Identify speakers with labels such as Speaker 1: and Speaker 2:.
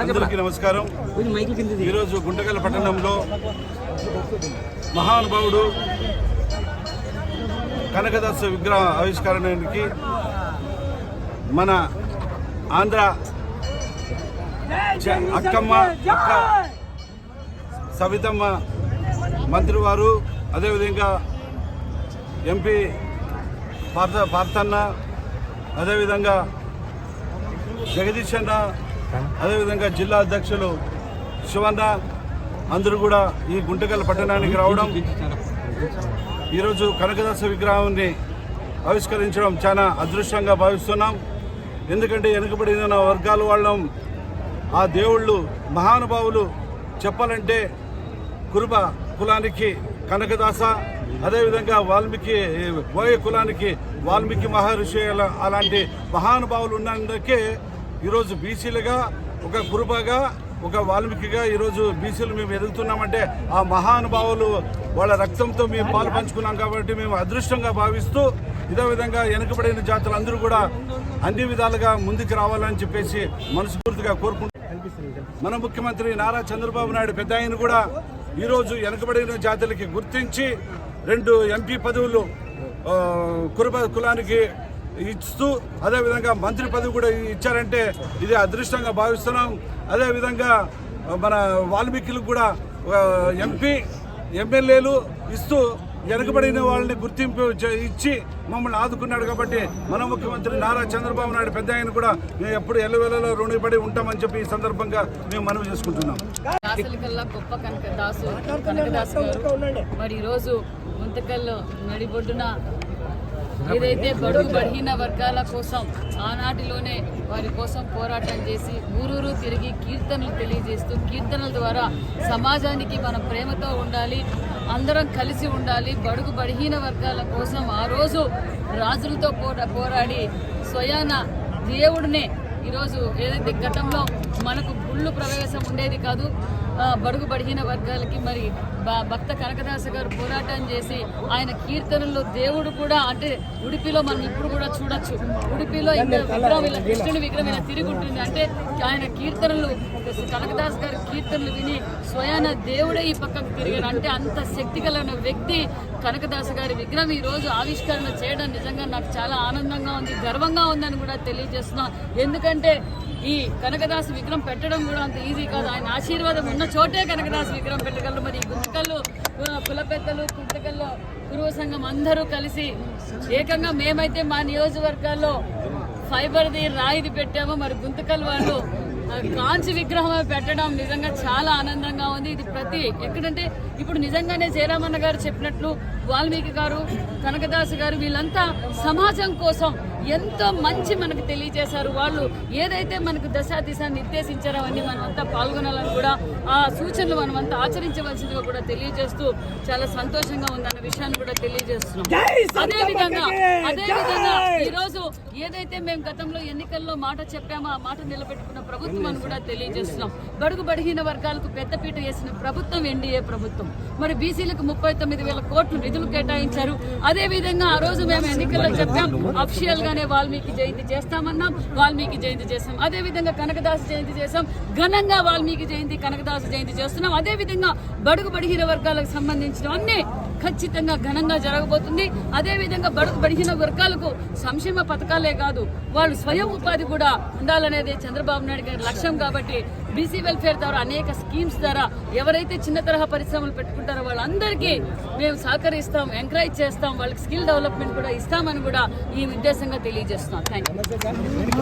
Speaker 1: అందరికీ నమస్కారం. ఈరోజు గుంటకల్ పట్టణంలో మహానుభావుడు కనకదాస విగ్రహ ఆవిష్కరణకి మన ఆంధ్ర అక్కమ్మ అక్క సవితమ్మ మంత్రి వారు అదేవిధంగా ఎంపీ పార్థ పార్థన్న అదేవిధంగా జగదీష్ అన్న అదేవిధంగా జిల్లా అధ్యక్షులు శివన్న అందరూ కూడా ఈ గుంటకల్ పట్టణానికి రావడం ఈరోజు కనకదాస విగ్రహాన్ని ఆవిష్కరించడం చాలా అదృష్టంగా భావిస్తున్నాం. ఎందుకంటే వెనుకబడిన వర్గాల వాళ్ళం ఆ దేవుళ్ళు మహానుభావులు చెప్పాలంటే కురుబ కులానికి కనకదాస అదేవిధంగా వాల్మీకి బోయ కులానికి వాల్మీకి మహర్షి అలాంటి మహానుభావులు ఉన్నందుకే ఈరోజు బీసీలుగా ఒక కురుబగా ఒక వాల్మీకిగా ఈరోజు బీసీలు మేము ఎదుగుతున్నామంటే ఆ మహానుభావులు వాళ్ళ రక్తంతో మేము పాలు పంచుకున్నాం కాబట్టి మేము అదృష్టంగా భావిస్తూ ఇదే విధంగా వెనుకబడిన జాతులు అందరూ కూడా అన్ని విధాలుగా ముందుకు రావాలని చెప్పేసి మనస్ఫూర్తిగా కోరుకుంటున్నాం. మన ముఖ్యమంత్రి నారా చంద్రబాబు నాయుడు పెద్ద ఆయన కూడా ఈరోజు వెనుకబడిన జాతులకి గుర్తించి రెండు ఎంపీ పదవులు కురుబ కులానికి ఇస్తూ అదేవిధంగా మంత్రి పదవి కూడా ఇచ్చారంటే ఇది అదృష్టంగా భావిస్తున్నాం. అదేవిధంగా మన వాల్మీకిలకు కూడా ఎంపీ ఎమ్మెల్యేలు ఇస్తూ వెనుకబడిన వాళ్ళని గుర్తింపు ఇచ్చి మమ్మల్ని ఆదుకున్నాడు కాబట్టి మన ముఖ్యమంత్రి నారా చంద్రబాబు నాయుడు పెద్ద ఆయన కూడా మేము ఎప్పుడు ఎల్లవేళలో రుణపడి ఉంటామని చెప్పి ఈ సందర్భంగా మేము మనవి చేసుకుంటున్నాం.
Speaker 2: గొప్ప కనకదాసు కనకదాసు గారు. మరి ఈరోజు ముంతకల్లో నడిబొడ్డున ఏదైతే బడుగు బలహీన వర్గాల కోసం ఆనాటిలోనే వారి కోసం పోరాటం చేసి ఊరూరు తిరిగి కీర్తనలు తెలియజేస్తూ కీర్తనల ద్వారా సమాజానికి మనం ప్రేమతో ఉండాలి అందరం కలిసి ఉండాలి బడుగు బలహీన వర్గాల కోసం ఆ రోజు రాజులతో పోరా పోరాడి స్వయాన దేవుడినే ఈరోజు ఏదైతే గతంలో మనకు గుళ్ళు ప్రవేశం ఉండేది కాదు బడుగు బడిగిన వర్గాలకి మరి భక్త కనకదాస గారు పోరాటం చేసి ఆయన కీర్తనల్లో దేవుడు కూడా అంటే ఉడిపిలో మనం ఇప్పుడు కూడా చూడొచ్చు. ఉడిపిలో ఇంకా విగ్రహం ఇలా కృష్ణుని విగ్రహం ఇలా తిరిగి ఉంటుంది. అంటే ఆయన కీర్తనలు కనకదాస్ గారి కీర్తనలు విని స్వయాన దేవుడే ఈ పక్కకు తిరిగాడు. అంటే అంత శక్తి కలిగిన వ్యక్తి కనకదాస గారి విగ్రహం ఈ రోజు ఆవిష్కరణ చేయడం నిజంగా నాకు చాలా ఆనందంగా ఉంది గర్వంగా ఉందని కూడా తెలియజేస్తున్నా. ఎందుకంటే ఈ కనకదాసు విగ్రహం పెట్టడం కూడా అంత ఈజీ కాదు. ఆయన ఆశీర్వాదం ఉన్న చోటే కనకదాసు విగ్రహం పెట్టగలరు. మరి ఈ గుంతకల్లు కుల పెద్దలు గుంతకల్లో గురువు సంఘం అందరూ కలిసి ఏకంగా మేమైతే మా నియోజకవర్గాల్లో ఫైబర్ది రాయిది పెట్టామో. మరి గుంతకల్ వాళ్ళు కాంచి విగ్రహం పెట్టడం నిజంగా చాలా ఆనందంగా ఉంది. ఇది ప్రతి ఎక్కడంటే ఇప్పుడు నిజంగానే జయరామన్న గారు చెప్పినట్లు వాల్మీకి గారు కనకదాసు గారు వీళ్ళంతా సమాజం కోసం ఎంతో మంచి మనకు తెలియజేశారు వాళ్ళు. ఏదైతే మనకు దశ దిశ నిర్దేశించారో అవన్నీ మనమంతా పాల్గొనాలని కూడా ఆ సూచనలు మనమంతా ఆచరించవలసిందిగా కూడా తెలియజేస్తూ చాలా సంతోషంగా ఉందన్న విషయాన్ని కూడా తెలియజేస్తున్నాం. అదే విధంగా అదే విధంగా ఈ రోజు ఏదైతే మేము గతంలో ఎన్నికల్లో మాట చెప్పామో ఆ మాట నిలబెట్టుకున్న ప్రభుత్వం అని కూడా తెలియజేస్తున్నాం. బడుగు బడిహీన వర్గాలకు పెద్దపీట వేసిన ప్రభుత్వం ఎన్డీఏ ప్రభుత్వం. మరి బీసీలకు ముప్పై తొమ్మిది వేల కోట్లు నిధులు కేటాయించారు. అదే విధంగా ఆ రోజు మేము ఎన్నికల్లో చెప్పాం అఫిషియల్ గానే వాల్మీకి జయంతి చేస్తామన్నాం వాల్మీకి జయంతి చేస్తాం అదే విధంగా కనకదాస్ జయంతి చేస్తాం ఘనంగా వాల్మీకి జయంతి కనకదాస జయంతి చేస్తున్నాం. అదే విధంగా బడుగు బడిహీన వర్గాలకు సంబంధించిన అన్ని ఖచ్చితంగా ఘనంగా జరగబోతుంది. అదే విధంగా బడుగు బడిహీన వర్గాలకు సంక్షేమ పథకాలు కాదు. వాళ్ళు స్వయం ఉపాధి కూడా ఉండాలనేది చంద్రబాబు నాయుడు గారి లక్ష్యం కాబట్టి బీసీ వెల్ఫేర్ ద్వారా అనేక స్కీమ్స్ ద్వారా ఎవరైతే చిన్న తరహా పరిశ్రమలు పెట్టుకుంటారో వాళ్ళందరికీ మేము సహకరిస్తాం ఎంకరేజ్ చేస్తాం వాళ్ళకి స్కిల్ డెవలప్మెంట్ కూడా ఇస్తామని కూడా ఈ ఉద్దేశంగా తెలియజేస్తున్నాం. Thank you